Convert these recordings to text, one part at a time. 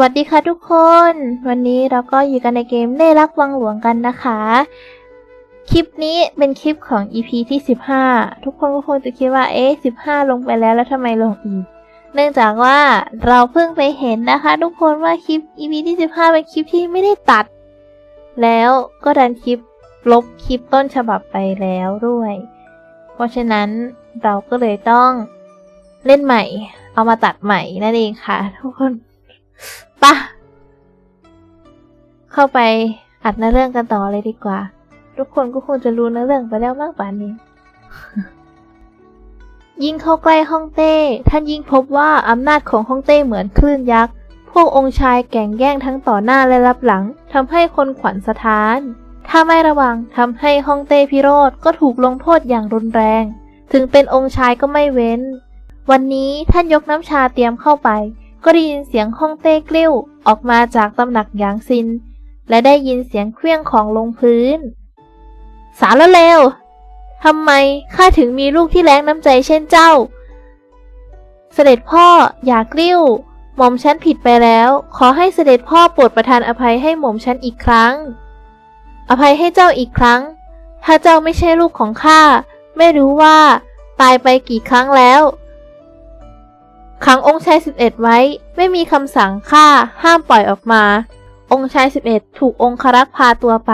วัสดีค่ะทุกคน วันนี้เราก็อยู่กันในเกมเล่รักวังหลวงกันนะคะ คลิปนี้เป็นคลิปของ EP ที่ 15 ทุกคนก็คงจะคิดว่า เอ๊ะ 15 ลงไปแล้วแล้วทำไมลงอีก เนื่องจากว่าเราเพิ่งไปเห็นนะคะ ทุกคนว่าคลิป EP ที่ 15 เป็นคลิปที่ไม่ได้ตัด แล้วก็ดันคลิปลบคลิปต้นฉบับไปแล้วด้วย เพราะฉะนั้นเราก็เลยต้องเล่นใหม่ เอามาตัดใหม่นั่นเองค่ะ ทุกคน ปะเข้าไปอัดเนื้อเรื่องกันต่อเลยดีกว่า ทุกคนก็คงจะรู้เนื้อเรื่องไปแล้วมากป่านนี้ ยิ่งเข้าใกล้ฮ่องเต้ ท่านยิ่งพบว่าอำนาจของฮ่องเต้เหมือนคลื่นยักษ์ พวกองค์ชายแก่งแย่งทั้งต่อหน้าและรับหลังทำให้คนขวัญสถาน ถ้าไม่ระวังทำให้ฮ่องเต้พิโรธก็ถูกลงโทษอย่างรุนแรง ถึงเป็นองค์ชายก็ไม่เว้น วันนี้ท่านยกน้ำชาเตรียมเข้าไป ก็ได้ยินเสียงฮ่องเต้กลิ้วออกมาจากตำหนักหยางซิน และได้ยินเสียงเครื่องของลงพื้น สารเลวทำไมข้าถึงมีลูกที่แรงน้ำใจเช่นเจ้า เสด็จพ่ออย่ากลิ้ว หม่อมฉันผิดไปแล้ว ขอให้เสด็จพ่อโปรดประทานอภัยให้หม่อมฉันอีกครั้ง อภัยให้เจ้าอีกครั้ง ถ้าเจ้าไม่ใช่ลูกของข้าไม่รู้ว่า ตายไปกี่ครั้งแล้ว ขังองค์ชายสิบเอ็ดไว้ ไม่มีคำสั่งฆ่า ห้ามปล่อยออกมา องค์ชายสิบเอ็ดถูกองครักษ์พาตัวไป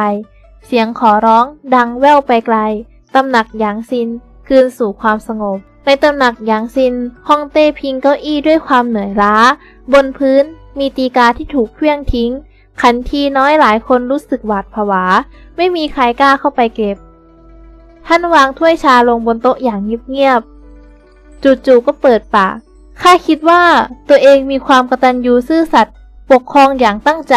เสียงขอร้องดังแว่วไปไกล ตำหนักหยางซิน คืนสู่ความสงบ ในตำหนักหยางซินฮ่องเต้พิงเก้าอี้ด้วยความเหนื่อยล้า บนพื้นมีตีกาที่ถูกเคลื่องทิ้ง ขันทีน้อยหลายคนรู้สึกหวาดผวา ไม่มีใครกล้าเข้าไปเก็บ ท่านวางถ้วยชาลงบนโต๊ะอย่างเงียบๆ จู่ๆก็เปิดปาก ข้าคิดว่าตัวเองมีความกตัญญูซื่อสัตย์ปกครองอย่างตั้งใจ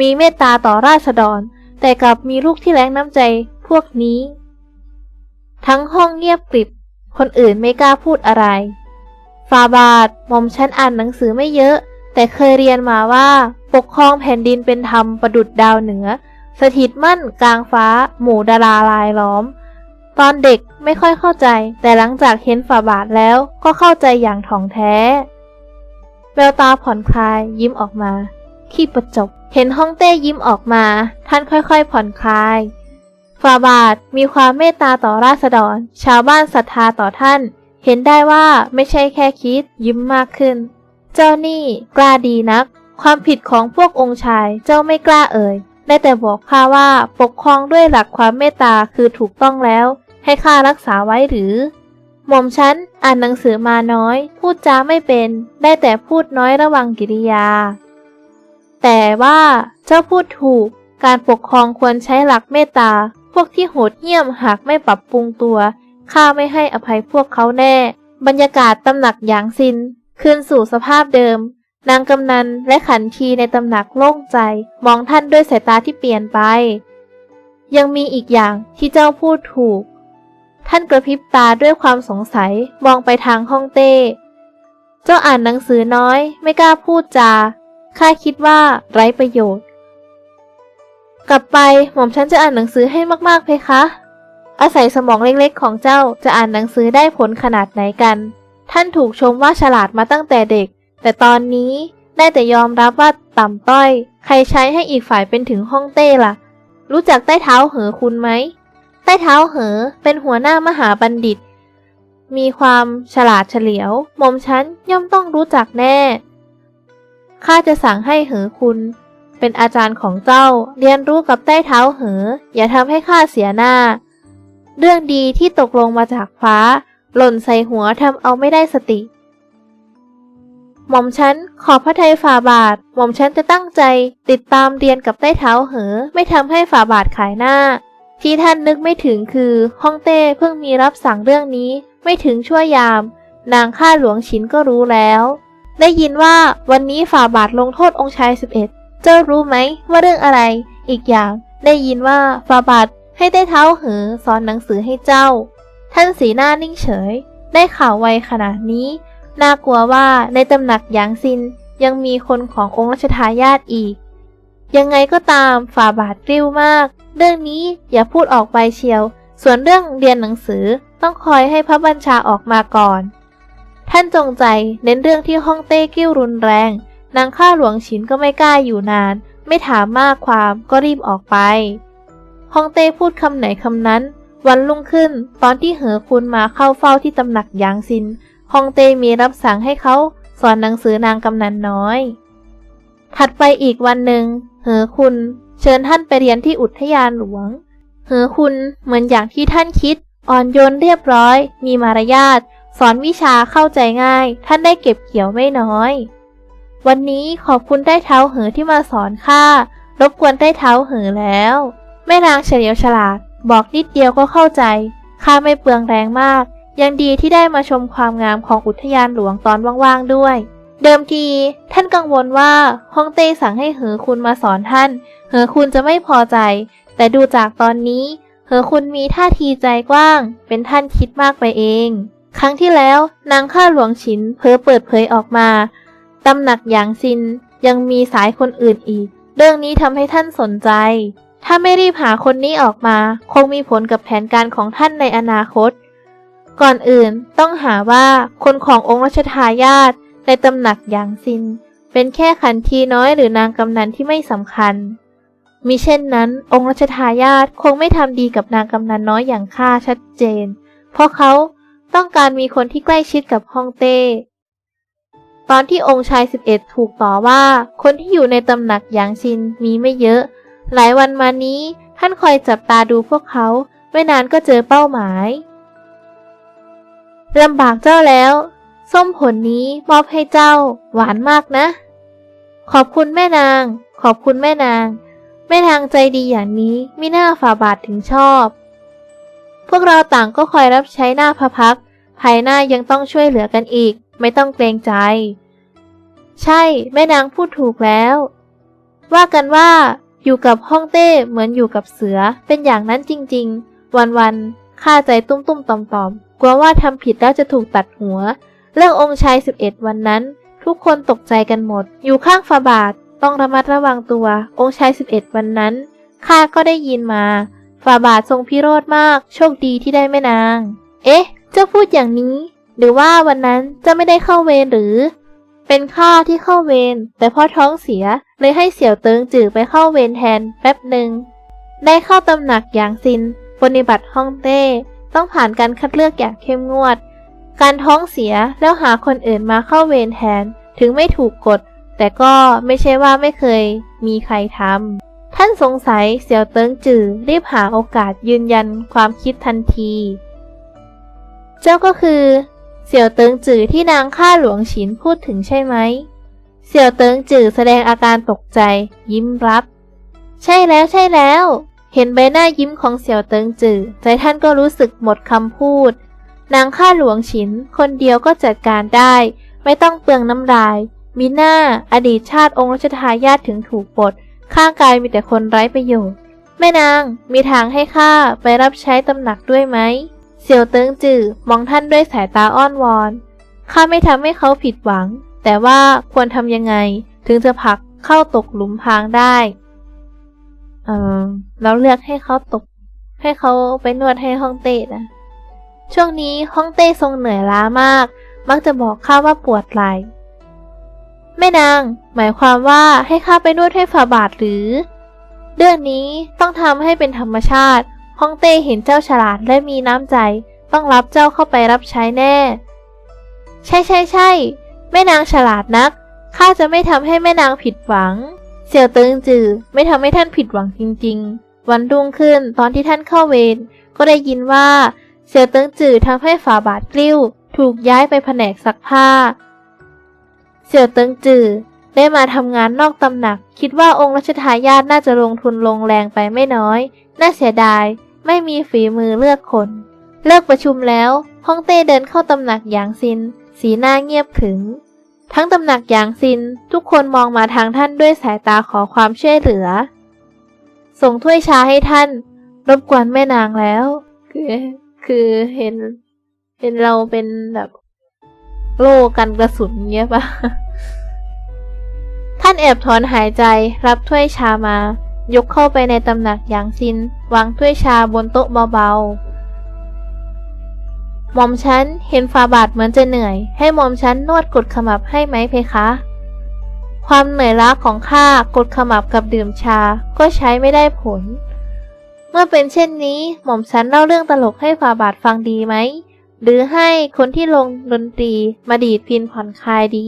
มีเมตตาต่อราษฎร แต่กลับมีลูกที่แรงน้ำใจพวกนี้ ทั้งห้องเงียบกริบ คนอื่นไม่กล้าพูดอะไรฟาบาทหม่อมฉันอ่านหนังสือไม่เยอะ แต่เคยเรียนมาว่า ปกครองแผ่นดินเป็นธรรมประดุดดาวเหนือ สถิตมั่นกลางฟ้า หมู่ดาราลายล้อม ตอนเด็กไม่ค่อยเข้าใจ แต่หลังจากเห็นฝ่าบาทแล้วก็เข้าใจอย่างถ่องแท้ แววตาผ่อนคลายยิ้มออกมา ขี้ประจบ เห็นฮ่องเต้ยิ้มออกมา ท่านค่อยๆผ่อนคลายฝ่าบาทมีความเมตตาต่อราษฎร ชาวบ้านศรัทธาต่อท่าน เห็นได้ว่าไม่ใช่แค่คิด ยิ้มมากขึ้น เจ้านี่กล้าดีนัก ความผิดของพวกองค์ชายเจ้าไม่กล้าเอ่ยได้แต่บอกข้าว่าปกครองด้วยหลักความเมตตาคือถูกต้องแล้ว ให้ข้ารักษาไว้หรือ หม่อมฉันอ่านหนังสือมาน้อย พูดจาไม่เป็น ได้แต่พูดน้อยระวังกิริยา แต่ว่าเจ้าพูดถูก การปกครองควรใช้หลักเมตตา พวกที่โหดเหี้ยมหากไม่ปรับปรุงตัว ข้าไม่ให้อภัยพวกเขาแน่ บรรยากาศตำหนักหยางซิน คืนสู่สภาพเดิม นางกำนันและขันทีในตำหนักโล่งใจ มองท่านด้วยสายตาที่เปลี่ยนไปยังมีอีกอย่างที่เจ้าพูดถูก ท่านกระพริบตาด้วยความสงสัยมองไปทางห้องเต้ เจ้าอ่านหนังสือน้อยไม่กล้าพูดจา ข้าคิดว่าไร้ประโยชน์ กลับไปหม่อมฉันจะอ่านหนังสือให้มากๆเพคะ อาศัยสมองเล็กๆ ของเจ้าจะอ่านหนังสือได้ผลขนาดไหนกัน ท่านถูกชมว่าฉลาดมาตั้งแต่เด็ก แต่ตอนนี้ได้แต่ยอมรับว่าต่ำต้อย ใครใช้ให้อีกฝ่ายเป็นถึงห้องเต้ล่ะ รู้จักใต้เท้าเหอคุณไหม ใต้เท้าเหอ เป็นหัวหน้ามหาบัณฑิต มีความฉลาดเฉลียวหม่อมฉันย่อมต้องรู้จักแน่ ข้าจะสั่งให้เหอคุณ เป็นอาจารย์ของเจ้าเรียนรู้กับใต้เท้าเหอ อย่าทำให้ข้าเสียหน้า เรื่องดีที่ตกลงมาจากฟ้า หล่นใส่หัวทำเอาไม่ได้สติ หม่อมฉันขอพระทัยฝ่าบาท หม่อมฉันจะตั้งใจ ติดตามเรียนกับใต้เท้าเหอ ไม่ทำให้ฝ่าบาทขายหน้า ที่ท่านนึกไม่ถึงคือฮ่องเต้เพิ่งมีรับสั่งเรื่องนี้ ไม่ถึงชั่วยาม นางข้าหลวงฉินก็รู้แล้ว ได้ยินว่าวันนี้ฝ่าบาทลงโทษองค์ชายสิบเอ็ดเจ้ารู้ไหมว่าเรื่องอะไร อีกอย่าง ได้ยินว่าฝ่าบาทให้ได้เท้าเหอสอนหนังสือให้เจ้า ท่านสีหน้านิ่งเฉย ได้ข่าวไวขนาดนี้ น่ากลัวว่าในตำหนักหยางซินยังมีคนขององค์รัชทายาทอีก ยังไงก็ตามฝ่าบาทกริ้วมาก เรื่องนี้อย่าพูดออกไปเชียว ส่วนเรื่องเรียนหนังสือต้องคอยให้พระบัญชาออกมาก่อน ท่านจงใจเน้นเรื่องที่ห้องเต้กิ้วรุนแรง นางข้าหลวงฉินก็ไม่กล้าอยู่นาน ไม่ถามมากความก็รีบออกไปฮองเต้พูดคำไหนคำนั้น วันรุ่งขึ้น ตอนที่เหอคุณมาเข้าเฝ้าที่ตำหนักยางซินฮองเต้มีรับสั่งให้เขาสอนหนังสือนางกำนันน้อย ถัดไปอีกวันหนึ่ง เหอคุณ เชิญท่านไปเรียนที่อุทยานหลวง เหอคุณเหมือนอย่างที่ท่านคิด อ่อนโยนเรียบร้อย มีมารยาท สอนวิชาเข้าใจง่าย ท่านได้เก็บเกี่ยวไม่น้อย วันนี้ขอบคุณได้เท้าเหอที่มาสอนข้ารบกวนได้เท้าเหอแล้ว แม่นางเฉลียวฉลาด บอกนิดเดียวก็เข้าใจข้าไม่เปลืองแรงมาก ยังดีที่ได้มาชมความงามของอุทยานหลวงตอนว่างๆด้วย เดิมที ท่านกังวลว่าฮ่องเต้สั่งให้เหอคุณมาสอนท่าน เหอคุณจะไม่พอใจ แต่ดูจากตอนนี้ เหอคุณมีท่าทีใจกว้าง เป็นท่านคิดมากไปเอง ครั้งที่แล้วนางข้าหลวงฉินเพ้อเปิดเผยออกมาตำหนักหยางซินยังมีสายคนอื่นอีก เรื่องนี้ทำให้ท่านสนใจ ถ้าไม่รีบหาคนนี้ออกมา คงมีผลกับแผนการของท่านในอนาคต ก่อนอื่นต้องหาว่าคนขององค์รัชทายาท ในตำหนักหยางซิน เป็นแค่ขันทีน้อยหรือนางกำนันที่ไม่สำคัญ มิเช่นนั้น องค์รัชทายาทคงไม่ทำดีกับนางกำนันน้อยอย่างข้าชัดเจน เพราะเขาต้องการมีคนที่ใกล้ชิดกับฮ่องเต้ ตอนที่องค์ชาย 11 ถูกต่อว่า คนที่อยู่ในตำหนักหยางซินมีไม่เยอะ หลายวันมานี้ท่านคอยจับตาดูพวกเขา ไม่นานก็เจอเป้าหมายลำบากเจ้าแล้ว ส้มผลนี้มอบให้เจ้า หวานมากนะ ขอบคุณแม่นาง ขอบคุณแม่นาง แม่นางใจดีอย่างนี้มิน่าฝ่าบาทถึงชอบ พวกเราต่างก็คอยรับใช้หน้าพระพักภายหน้ายังต้องช่วยเหลือกันอีก ไม่ต้องเกรงใจ ใช่ แม่นางพูดถูกแล้ว ว่ากันว่า อยู่กับฮ่องเต้เหมือนอยู่กับเสือ เป็นอย่างนั้นจริง ๆ วันๆข้าใจตุ้มๆต่อมๆกลัวว่าทำผิดแล้วจะถูกตัดหัว เรื่ององค์ชาย 11 วันนั้น ทุกคนตกใจกันหมด อยู่ข้างฝาบาท ต้องระมัดระวังตัว องค์ชาย 11 วันนั้นข้าก็ได้ยินมาฝาบาททรงพิโรธมาก โชคดีที่ได้แม่นาง เอ๊ะ เจ้าพูดอย่างนี้ หรือว่าวันนั้นจะไม่ได้เข้าเวรหรือ เป็นข้าที่เข้าเวร แต่พ่อท้องเสียเลยให้เสี่ยวเติงจือไปเข้าเวรแทนแป๊บหนึ่ง ได้เข้าตำหนักอย่างซิน ปฏิบัติฮ่องเต้ ต้องผ่านการคัดเลือกอย่างเข้มงวด การท้องเสียแล้วหาคนอื่นมาเข้าเวรแทน ถึงไม่ถูกกฎ แต่ก็ไม่ใช่ว่าไม่เคยมีใครทำท่านสงสัยเสี่ยวเติงจือรีบหาโอกาสยืนยันความคิดทันที เจ้าก็คือ เสี่ยวเติงจือที่นางข้าหลวงฉินพูดถึงใช่ไหมเสี่ยวเติงจือแสดงอาการตกใจ ยิ้มรับ ใช่แล้วใช่แล้ว เห็นใบหน้ายิ้มของเสี่ยวเติงจือใจท่านก็รู้สึกหมดคำพูด นางข้าหลวงฉิน คนเดียวก็จัดการได้ ไม่ต้องเปลืองน้ำลาย มีหน้าอดีตชาติองค์รัชทายาทถึงถูกปลดข้างกายมีแต่คนไร้ประโยชน์ แม่นางมีทางให้ข้าไปรับใช้ตำหนักด้วยไหมเสี่ยวเติงจื่อมองท่านด้วยสายตาอ้อนวอนข้าไม่ทำให้เขาผิดหวัง แต่ว่าควรทำยังไง ถึงจะผลักเข้าตกหลุมพรางได้เออเราเลือกให้เขาตก ให้เขาไปนวดให้ฮ่องเต้นะ ช่วงนี้ฮ่องเต้ทรงเหนื่อยล้ามาก มักจะบอกข้าว่าปวดไหล่แม่นาง หมายความว่าให้ข้าไปนวดให้ฝ่าบาทหรือ เรื่องนี้ต้องทำให้เป็นธรรมชาติฮ่องเต้เห็นเจ้าฉลาดและมีน้ำใจ ต้องรับเจ้าเข้าไปรับใช้แน่ ใช่ใช่ใช่แม่นางฉลาดนักข้าจะไม่ทำให้แม่นางผิดหวัง เสี่ยวเติงจือไม่ทำให้ท่านผิดหวังจริง ๆ วันรุ่งขึ้นตอนที่ท่านเข้าเวรก็ได้ยินว่า เสี่ยวเติงจือทำให้ฝาบาทกลิ้ว ถูกย้ายไปแผนกซักผ้า เสี่ยวเติงจือได้มาทำงานนอกตำหนัก คิดว่าองค์รัชทายาทน่าจะลงทุนลงแรงไปไม่น้อย น่าเสียดาย ไม่มีฝีมือเลือกคน เลิกประชุมแล้วฮ่องเต้เดินเข้าตำหนักหยางซิน สีหน้าเงียบขึง ทั้งตำหนักหยางซิน ทุกคนมองมาทางท่านด้วยสายตาขอความช่วยเหลือ ส่งถ้วยชาให้ท่าน รบกวนแม่นางแล้ว คือเห็น เห็นเราเป็นแบบโล่กันกระสุนเงี้ยปะท่านแอบถอนหายใจรับถ้วยชามายกเข้าไปในตำหนักหยางซิน วางถ้วยชาบนโต๊ะเบาๆ หม่อมฉันเห็นฟาบาทเหมือนจะเหนื่อย ให้หม่อมฉันนวดกดขมับให้ไหมเพคะ ความเหนื่อยล้าของข้ากดขมับกับดื่มชาก็ใช้ไม่ได้ผล เมื่อเป็นเช่นนี้ หม่อมฉันเล่าเรื่องตลกให้ฝ่าบาทฟังดีไหม หรือให้คนที่ลงดนตรีมาดีดพินผ่อนคลายดี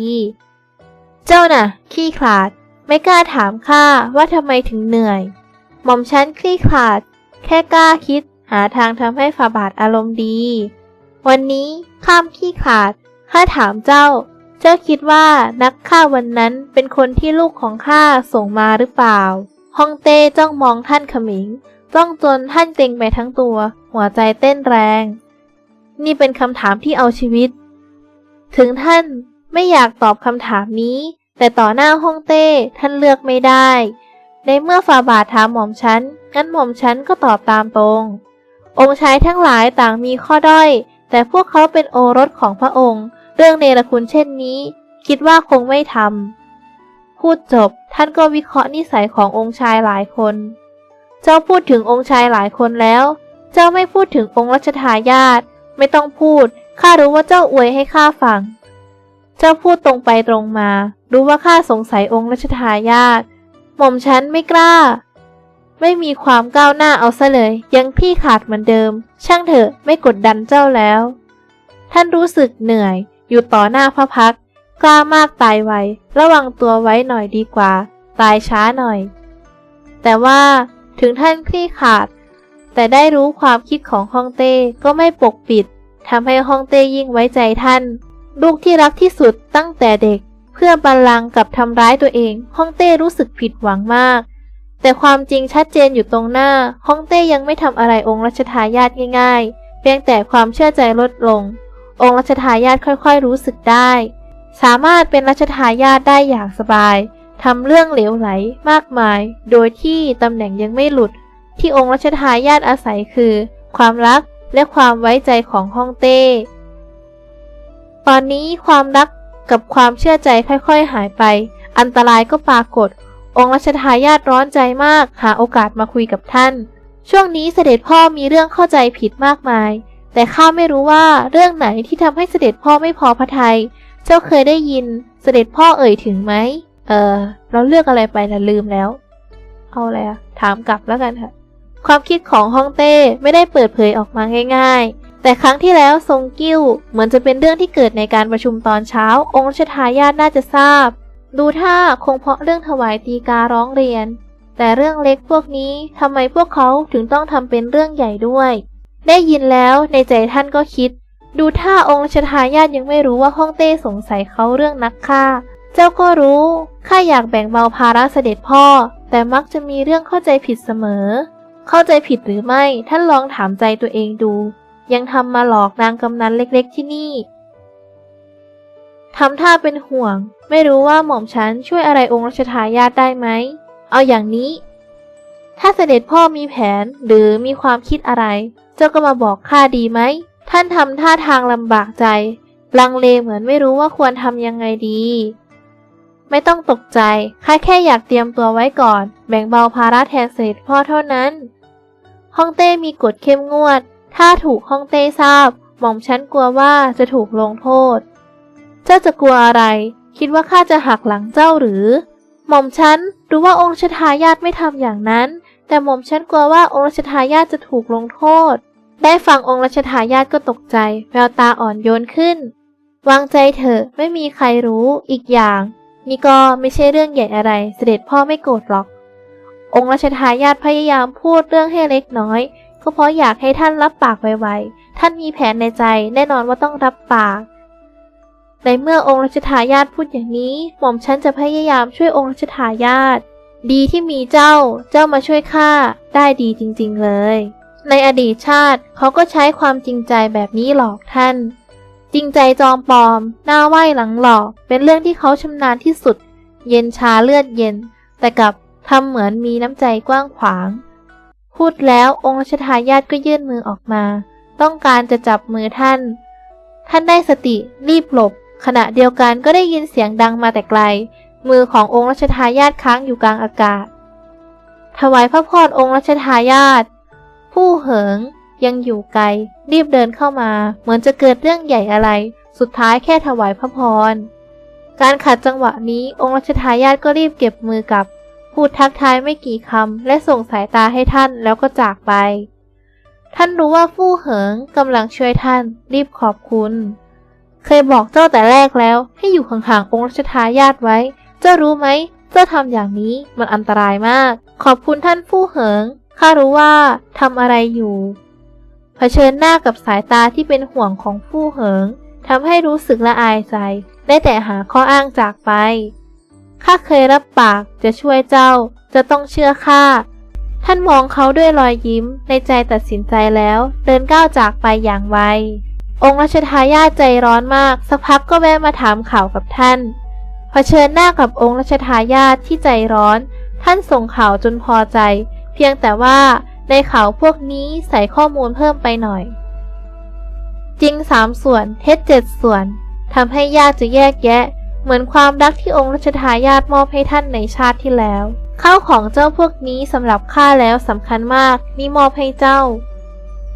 เจ้าน่ะ ขี้ขลาด ไม่กล้าถามข้าว่าทำไมถึงเหนื่อย หม่อมฉันคลี่ขลาด แค่กล้าคิด หาทางทำให้ฝ่าบาทอารมณ์ดี วันนี้ข้ามขี้ขลาดข้าถามเจ้า เจ้าคิดว่านักฆ่าวันนั้นเป็นคนที่ลูกของข้าส่งมาหรือเปล่า ฮ่องเต้จ้องมองท่านขมิง จ้องจนท่านเต็งไปทั้งตัว หัวใจเต้นแรง นี่เป็นคำถามที่เอาชีวิต ถึงท่านไม่อยากตอบคำถามนี้ แต่ต่อหน้าฮ่องเต้ท่านเลือกไม่ได้ ในเมื่อฝ่าบาทถามหม่อมฉัน งั้นหม่อมฉันก็ตอบตามตรง องค์ชายทั้งหลายต่างมีข้อด้อย แต่พวกเขาเป็นโอรสของพระองค์ เรื่องเนรคุณเช่นนี้ คิดว่าคงไม่ทำพูดจบท่านก็วิเคราะห์นิสัยขององค์ชายหลายคน เจ้าพูดถึงองค์ชายหลายคนแล้ว เจ้าไม่พูดถึงองค์รัชทายาทไม่ต้องพูด ข้ารู้ว่าเจ้าอวยให้ข้าฟัง เจ้าพูดตรงไปตรงมา รู้ว่าข้าสงสัยองค์รัชทายาทหม่อมฉันไม่กล้า ไม่มีความก้าวหน้าเอาซะเลย ยังพี่ขาดเหมือนเดิม ช่างเถอะไม่กดดันเจ้าแล้ว ท่านรู้สึกเหนื่อย อยู่ต่อหน้าพระพัก กล้ามากตายไว ระวังตัวไว้หน่อยดีกว่า ตายช้าหน่อย แต่ว่า ถึงท่านคลี่ขาด แต่ได้รู้ความคิดของฮ่องเต้ก็ไม่ปกปิดทำให้ฮ่องเต้ยิ่งไว้ใจท่าน ลูกที่รักที่สุดตั้งแต่เด็ก เพื่อบัลลังก์กับทำร้ายตัวเองฮ่องเต้รู้สึกผิดหวังมาก แต่ความจริงชัดเจนอยู่ตรงหน้าฮ่องเต้ยังไม่ทำอะไรองค์รัชทายาทง่าย ๆ เพียงแต่ความเชื่อใจลดลง องค์รัชทายาทค่อยๆ รู้สึกได้ สามารถเป็นรัชทายาทได้อย่างสบาย ทำเรื่องเหลวไหลมากมาย โดยที่ตำแหน่งยังไม่หลุด ที่องค์รัชทายาทอาศัยคือ ความรักและความไว้ใจของฮ่องเต้ ตอนนี้ความรักกับความเชื่อใจค่อยๆหายไป อันตรายก็ปรากฏ องค์รัชทายาทร้อนใจมาก หาโอกาสมาคุยกับท่าน ช่วงนี้เสด็จพ่อมีเรื่องเข้าใจผิดมากมาย แต่ข้าไม่รู้ว่าเรื่องไหนที่ทำให้เสด็จพ่อไม่พอพระทยัย เจ้าเคยได้ยินเสด็จพ่อเอ่ยถึงไหม เออเราเลือกอะไรไปนะลืมแล้ว เอาอะไรอะถามกลับแล้วกันค่ะ ความคิดของฮ่องเต้ไม่ได้เปิดเผยออกมาง่าย ๆ แต่ครั้งที่แล้วทรงกิ้ว เหมือนจะเป็นเรื่องที่เกิดในการประชุมตอนเช้า องค์ชทายาทน่าจะทราบ ดูท่าคงเพราะเรื่องถวายตีการ้องเรียน แต่เรื่องเล็กพวกนี้ทำไมพวกเขาถึงต้องทำเป็นเรื่องใหญ่ด้วย ได้ยินแล้วในใจท่านก็คิดดูท่าองค์ชทายาทยังไม่รู้ว่าฮ่องเต้สงสัยเขาเรื่องนักฆ่า เจ้าก็รู้ ข้าอยากแบ่งเบาภาระเสด็จพ่อ แต่มักจะมีเรื่องเข้าใจผิดเสมอ เข้าใจผิดหรือไม่ ท่านลองถามใจตัวเองดู ยังทำมาหลอกนางกำนันเล็กๆที่นี่ทำท่าเป็นห่วง ไม่รู้ว่าหม่อมฉันช่วยอะไรองค์รัชทายาทได้ไหม เอาอย่างนี้ ถ้าเสด็จพ่อมีแผนหรือมีความคิดอะไร เจ้าก็มาบอกข้าดีไหม ท่านทำท่าทางลำบากใจ ลังเลเหมือนไม่รู้ว่าควรทำยังไงดี ไม่ต้องตกใจ ข้าแค่อยากเตรียมตัวไว้ก่อน แบ่งเบาภาระแทนสด็จพ่อเท่านั้นฮ่องเต้มีกฎเข้มงวด ถ้าถูกฮ่องเต้ทราบ หม่อมฉันกลัวว่าจะถูกลงโทษ เจ้าจะกลัวอะไร คิดว่าข้าจะหักหลังเจ้าหรือ หม่อมฉันรู้ว่าองค์ชทายาทไม่ทำอย่างนั้น แต่หม่อมฉันกลัวว่าองค์ชทายาทจะถูกลงโทษ ได้ฟังองค์รัชทายาทก็ตกใจ แววตาอ่อนโยนขึ้น วางใจเถอะ ไม่มีใครรู้ อีกอย่าง นี่ก็ไม่ใช่เรื่องใหญ่อะไร เสด็จพ่อไม่โกรธหรอก องค์รัชทายาทพยายามพูดเรื่องให้เล็กน้อย ก็เพราะอยากให้ท่านรับปากไวๆ ท่านมีแผนในใจแน่นอนว่าต้องรับปาก ในเมื่อองค์รัชทายาทพูดอย่างนี้ หม่อมฉันจะพยายามช่วยองค์รัชทายาท ดีที่มีเจ้า เจ้ามาช่วยข้า ได้ดีจริงๆเลย ในอดีตชาติเขาก็ใช้ความจริงใจแบบนี้หลอกท่าน จริงใจจอมปลอม หน้าไหวหลังหลอก เป็นเรื่องที่เขาชำนาญที่สุด เย็นชาเลือดเย็น แต่กับทำเหมือนมีน้ำใจกว้างขวาง พูดแล้วองค์ชทายาทก็ยื่นมือออกมา ต้องการจะจับมือท่าน ท่านได้สติรีบหลบ ขณะเดียวกันก็ได้ยินเสียงดังมาแต่ไกล มือขององค์รัชทายาทค้างอยู่กลางอากาศ ถวายพระพรองค์รัชทายาทผู้เหิงยังอยู่ไกล รีบเดินเข้ามา เหมือนจะเกิดเรื่องใหญ่อะไร สุดท้ายแค่ถวายพระพร การขัดจังหวะนี้องค์รัชทายาทก็รีบเก็บมือกับพูดทักทายไม่กี่คำ และส่งสายตาให้ท่านแล้วก็จากไป ท่านรู้ว่าฟู่เหิงกำลังช่วยท่าน รีบขอบคุณ เคยบอกเจ้าแต่แรกแล้วให้อยู่ห่างๆองค์รัชทายาทไว้ เจ้ารู้ไหม เจ้าทำอย่างนี้มันอันตรายมาก ขอบคุณท่านฟู่เหิงข้ารู้ว่าทำอะไรอยู่ เผชิญหน้ากับสายตาที่เป็นห่วงของฟู่เหิงทำให้รู้สึกละอายใจ ได้แต่หาข้ออ้างจากไป ข้าเคยรับปากจะช่วยเจ้า จะต้องเชื่อข้า ท่านมองเขาด้วยรอยยิ้ม ในใจตัดสินใจแล้ว เดินก้าวจากไปอย่างไว องค์รัชทายาทใจร้อนมาก สักพักก็แวะมาถามข่าวกับท่าน เผชิญหน้ากับองค์รัชทายาทที่ใจร้อน ท่านส่งข่าวจนพอใจ เพียงแต่ว่า ในข่าวพวกนี้ใส่ข้อมูลเพิ่มไปหน่อย จริงสามส่วน เท็จเจ็ดส่วนทำให้ยากจะแยกแยะ เหมือนความรักที่องค์รัชทายาทมอบให้ท่านในชาติที่แล้ว ข้าวของเจ้าพวกนี้สำหรับข้าแล้วสำคัญมาก นี่มอบให้เจ้า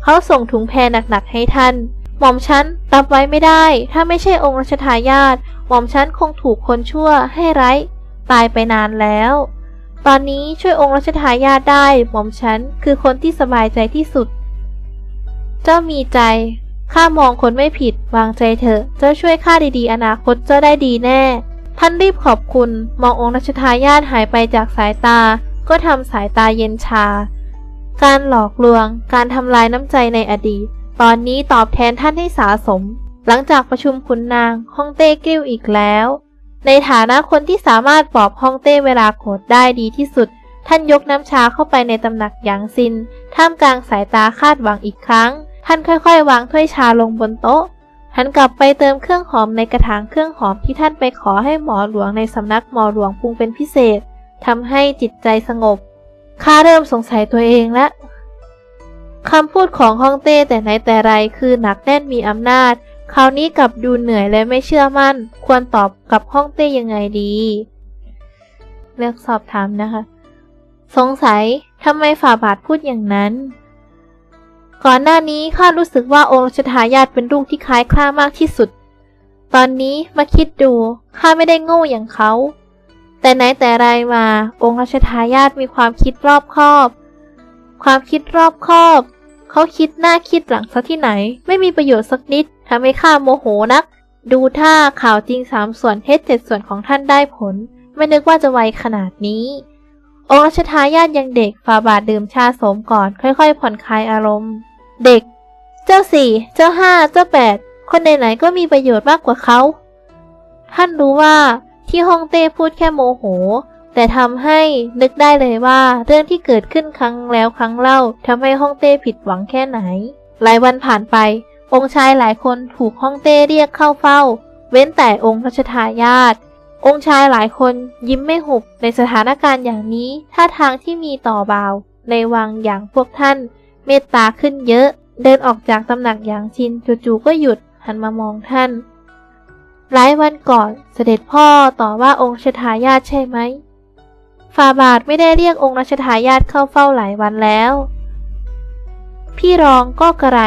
เขาส่งถุงแพรหนักๆให้ท่าน หม่อมฉันรับไว้ไม่ได้ ถ้าไม่ใช่องค์รัชทายาทหม่อมฉันคงถูกคนชั่วให้ไร้ ตายไปนานแล้ว ตอนนี้ช่วยองค์รัชทายาทได้ หม่อมฉันคือคนที่สบายใจที่สุด เจ้ามีใจ ข้ามองคนไม่ผิด วางใจเถอะ เจ้าช่วยข้าดีๆ อนาคตเจ้าได้ดีแน่ ท่านรีบขอบคุณ มององค์รัชทายาทหายไปจากสายตา ก็ทำสายตาเย็นชา การหลอกลวง การทำลายน้ำใจในอดีต ตอนนี้ตอบแทนท่านให้สาสม หลังจากประชุมขุนนางฮ่องเต้กิ้วอีกแล้ว ในฐานะคนที่สามารถปลอบฮ่องเต้เวลาโกรธได้ดีที่สุด ท่านยกน้ำชาเข้าไปในตำหนักหยางซิน ท่ามกลางสายตาคาดหวังอีกครั้ง ท่านค่อยๆ วางถ้วยชาลงบนโต๊ะ หันกลับไปเติมเครื่องหอมในกระถางเครื่องหอมที่ท่านไปขอให้หมอหลวงในสำนักหมอหลวงปรุงเป็นพิเศษทำให้จิตใจสงบ ข้าเริ่มสงสัยตัวเองแล้วคำพูดของฮ่องเต้แต่ไหนแต่ไรคือหนักแน่นมีอำนาจ คราวนี้กลับดูเหนื่อยและไม่เชื่อมั่น ควรตอบกับฮ่องเต้ยังไงดี เลือกสอบถามนะคะ สงสัยทำไมฝ่าบาทพูดอย่างนั้น ก่อนหน้านี้ข้ารู้สึกว่าองค์ชทายาทเป็นลูกที่คล้ายข้ามากที่สุด ตอนนี้มาคิดดูข้าไม่ได้โง่อย่างเขา แต่ไหนแต่ไรมา องค์รัชทายาทมีความคิดรอบคอบ ความคิดรอบคอบ เขาคิดหน้าคิดหลังซะที่ไหน ไม่มีประโยชน์สักนิด ทำให้ข้าโมโหนัก ดูท่าข่าวจริงสามส่วนเท็จเจ็ดส่วนของท่านได้ผล ไม่นึกว่าจะไวขนาดนี้ องค์รัชทายาทยังเด็กฝ่าบาทดื่มชาสมก่อน ค่อยๆ ผ่อนคลายอารมณ์ เด็ก เจ้าสี่เจ้าห้าเจ้าแปดคนไหนๆก็มีประโยชน์มากกว่าเขา ท่านรู้ว่าที่ฮ่องเต้พูดแค่โมโห แต่ทำให้นึกได้เลยว่าเรื่องที่เกิดขึ้นครั้งแล้วครั้งเล่าทำให้ฮ่องเต้ผิดหวังแค่ไหน หลายวันผ่านไป องค์ชายหลายคนถูกฮ่องเต้เรียกเข้าเฝ้า เว้นแต่องค์รัชทายาทองค์ชายหลายคนยิ้มไม่หุบในสถานการณ์อย่างนี้ท่าทางที่มีต่อบ่าว ในวังอย่างพวกท่าน เมตตาขึ้นเยอะ เดินออกจากตำหนักอย่างชินจู่ๆก็หยุดหันมามองท่านหลายวันก่อนเสด็จพ่อต่อว่าองค์รัชทายาทใช่ไหมฝ่าบาทไม่ได้เรียกองค์รัชทายาทเข้าเฝ้าหลายวันแล้ว พี่รองก็กระไร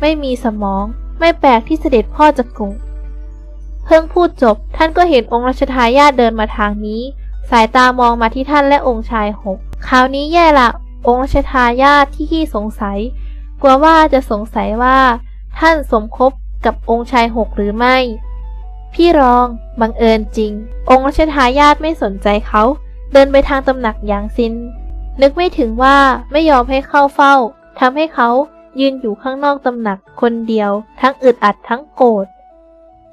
ไม่มีสมอง ไม่แปลกที่เสด็จพ่อจะโกรธเพิ่งพูดจบ ท่านก็เห็นองค์รัชทายาทเดินมาทางนี้ สายตามองมาที่ท่านและองค์ชายหกคราวนี้แย่ละ องค์รัชทายาทที่ขี้สงสัย กลัวว่าจะสงสัยว่า ท่านสมคบกับองค์ชายหกหรือไม่ พี่รอง บังเอิญจริง องค์รัชทายาทไม่สนใจเขา เดินไปทางตำหนักหยางซิน นึกไม่ถึงว่าไม่ยอมให้เข้าเฝ้าทำให้เขา ยืนอยู่ข้างนอกตำหนักคนเดียว ทั้งอึดอัดทั้งโกรธ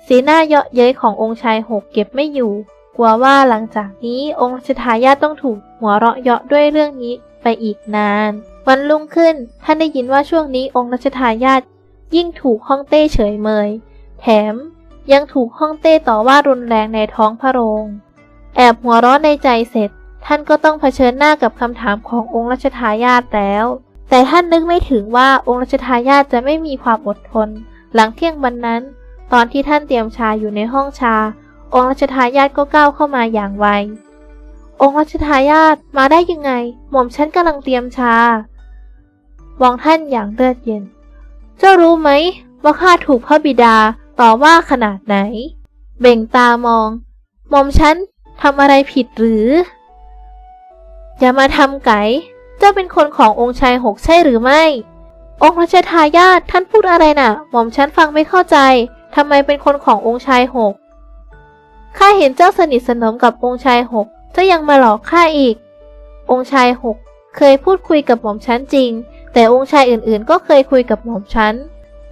สีหน้าเยาะเย้ยขององค์ชายหกเก็บไม่อยู่ กลัวว่าหลังจากนี้องค์รัชทายาทต้องถูกหัวเราะเยาะด้วยเรื่องนี้ไปอีกนาน วันรุ่งขึ้นท่านได้ยินว่าช่วงนี้องค์รัชทายาทยิ่งถูกฮ่องเต้เฉยเมย แถมยังถูกฮ่องเต้ต่อว่ารุนแรงในท้องพระโรง แอบหัวเราะในใจเสร็จ ท่านก็ต้องเผชิญหน้ากับคำถามขององค์รัชทายาทแล้ว แต่ท่านนึกไม่ถึงว่าองค์รัชทายาทจะไม่มีความอดทน หลังเที่ยงวันนั้น ตอนที่ท่านเตรียมชาอยู่ในห้องชา องค์รัชทายาทก็ก้าวเข้ามาอย่างไว องค์รัชทายาทมาได้ยังไง หม่อมฉันกำลังเตรียมชามองท่านอย่างเลือดเย็น เจ้ารู้ไหมว่าข้าถูกพระบิดาต่อว่าขนาดไหน เบ่งตามอง หม่อมฉันทำอะไรผิดหรือ อย่ามาทำไก่ เจ้าเป็นคนขององค์ชายหกใช่หรือไม่ องค์รัชทายาทท่านพูดอะไรน่ะ หม่อมฉันฟังไม่เข้าใจทำไมเป็นคนขององค์ชายหกข้าเห็นเจ้าสนิทสนมกับองค์ชายหกเจ้ายังมาหลอกข้าอีก องค์ชายหกเคยพูดคุยกับหม่อมฉันจริง แต่องค์ชายอื่นๆ ก็เคยคุยกับหม่อมฉัน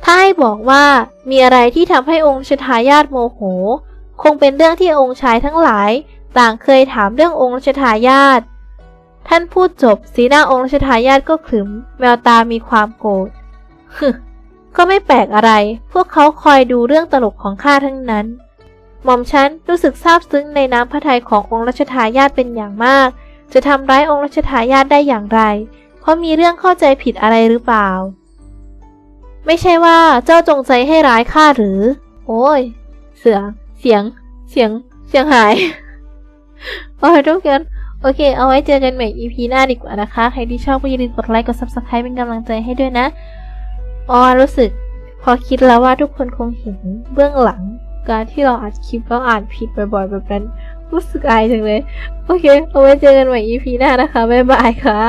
ถ้าให้บอกว่ามีอะไรที่ทำให้องค์ชทายาทโมโห คงเป็นเรื่องที่องค์ชายทั้งหลาย ต่างเคยถามเรื่ององค์รัชทายาท ท่านพูดจบสีหน้าองค์รัชทายาทก็ขรึม แววตามีความโกรธฮึก็ไม่แปลกอะไร พวกเขาคอยดูเรื่องตลกของข้าทั้งนั้น หม่อมฉันรู้สึกซาบซึ้งในน้ำพระทัยขององค์รัชทายาทเป็นอย่างมาก จะทำร้ายองค์รัชทายาทได้อย่างไร เพราะมีเรื่องเข้าใจผิดอะไรหรือเปล่า ไม่ใช่ว่าเจ้าจงใจให้ร้ายข้าหรือ โอ้ย เสือ เสียง เสียง เสียงหาย โอ้ยทุกคน โอเค เอาไว้เจอกันใหม่ EP หน้าดีกว่านะคะ ใครที่ชอบก็อย่าลืมกดไลค์ กด subscribe เป็นกำลังใจให้ด้วยนะออรู้สึก พอคิดแล้วว่าทุกคนคงเห็นเบื้องหลัง การที่เราอัดคลิปแล้วอ่านผิดบ่อยๆแบบนั้น รู้สึกอายจังเลย โอเค เอาไว้เจอกันใหม่ EP หน้านะคะ บ๊ายบายค่ะ